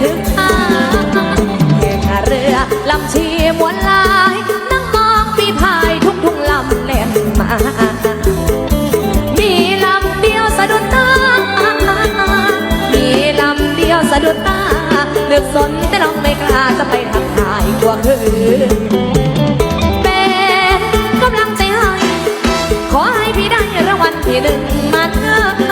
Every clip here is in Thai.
หรือข้าเรือเรือลำชีมวนลาย นั่งมองปีพายทุ่งทุ่งลำเล่นมา มีลำเดียวสะดุดตา มีลำเดียวสะดุดตาเลือกสนแต่เองไม่กล้าจะไปทักทายตัวคืนกำลังใจให้ขอให้พี่ได้รางวัลที่หนึ่งมาเถอะ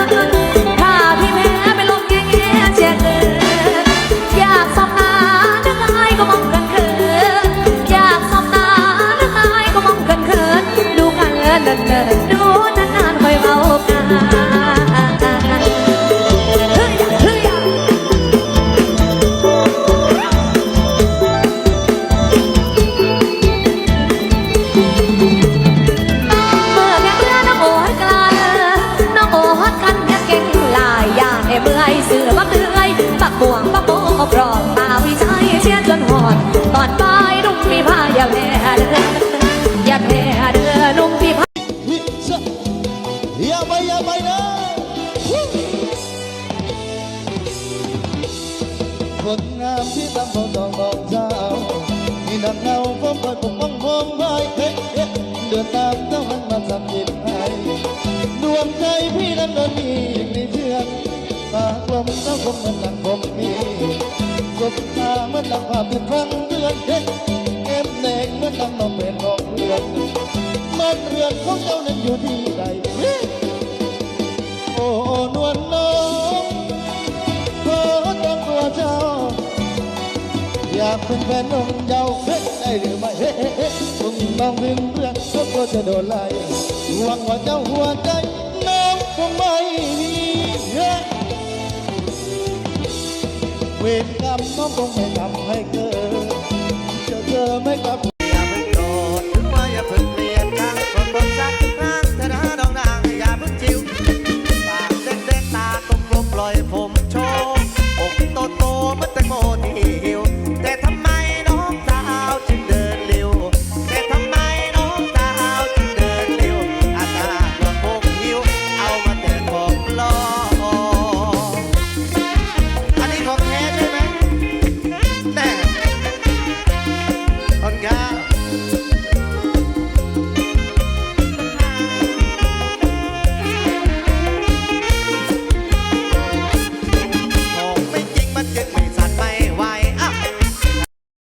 คนงามที่ตำบลดองดองเจ้าที่นักเงาผมคอยปกป้องมองไว้เฮ้เฮ้เดินตามเจ้ามันมาทำจิตให้ดวงใจพี่นั้นโดนมีอีกในเชือกตากลมเจ้าคงเหมือนหลังผมมีสบตาเหมือนหลังภาพที่ฟังเดือนเฮ้เอ็มเด็กเหมือนหลังน้องเป็นของเรือนมันเรือนของเจ้านั้นอยู่ที่ใดโอ้นวล เป็นแฟนน้องเยาเฮ้ได้หรือไม่เฮ้เฮ้เฮ้คงน้องเรื่องเรากลัวจะโดนไล่หวังว่าเจ้าหัวใจน้องคงไม่มีเฮ้เวรกรรมน้องคงไม่ทำให้เกิดเจอเธอไม่กลับ